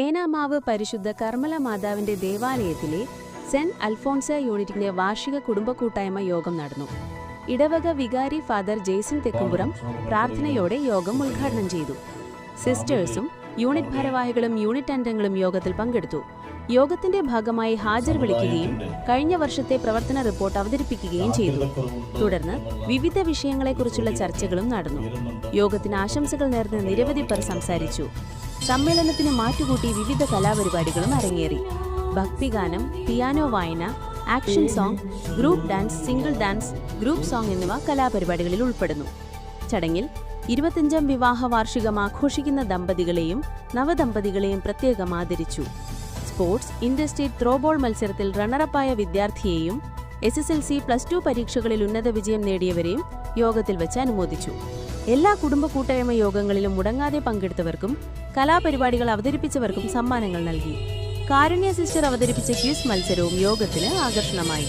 ഏനാമാവ് പരിശുദ്ധ കർമ്മല മാതാവിന്റെ ദേവാലയത്തിലെ സെന്റ് അൽഫോൺസ യൂണിറ്റിന്റെ വാർഷിക കുടുംബ കൂട്ടായ്മ യോഗം നടന്നു. ഇടവക വികാരി ഫാദർ ജെയ്സൺ തെക്കുംപുറം പ്രാർത്ഥനയോടെ യോഗം ഉദ്ഘാടനം ചെയ്തു. സിസ്റ്റേഴ്സും യൂണിറ്റ് ഭാരവാഹികളും യൂണിറ്റ് അംഗങ്ങളും യോഗത്തിൽ പങ്കെടുത്തു. യോഗത്തിന്റെ ഭാഗമായി ഹാജർ വിളിക്കുകയും കഴിഞ്ഞ വർഷത്തെ പ്രവർത്തന റിപ്പോർട്ട് അവതരിപ്പിക്കുകയും ചെയ്തു. തുടർന്ന് വിവിധ വിഷയങ്ങളെക്കുറിച്ചുള്ള ചർച്ചകളും നടന്നു. യോഗത്തിന് ആശംസകൾ നേർന്ന് നിരവധി പേർ സംസാരിച്ചു. സമ്മേളനത്തിന് മാറ്റുകൂട്ടി വിവിധ കലാപരിപാടികളും അരങ്ങേറി. ഭക്തിഗാനം പിയാനോ വായന action song group dance single dance group song എന്നിവ കലാപരിപാടികളിൽ ഉൾപ്പെടുന്നു. ചടങ്ങിൽ ഇരുപത്തിയഞ്ചാം വിവാഹ വാർഷികം ആഘോഷിക്കുന്ന ദമ്പതികളെയും നവദമ്പതികളെയും പ്രത്യേകം ആദരിച്ചു. സ്പോർട്സ് ഇൻഡസ്ട്രീറ്റ് ത്രോബോൾ മത്സരത്തിൽ റണ്ണറപ്പായ വിദ്യാർത്ഥിയെയും S S L C plus two പരീക്ഷകളിൽ ഉന്നത വിജയം നേടിയവരെയും യോഗത്തിൽ വെച്ച് അനുമോദിച്ചു. എല്ലാ കുടുംബ കൂട്ടായ്മ യോഗങ്ങളിലും മുടങ്ങാതെ പങ്കെടുത്തവർക്കും കലാപരിപാടികൾ അവതരിപ്പിച്ചവർക്കും സമ്മാനങ്ങൾ നൽകി. കാരുണ്യ സിസ്റ്റർ അവതരിപ്പിച്ച ക്യൂസ് മത്സരവും യോഗത്തിന് ആകർഷണമായി.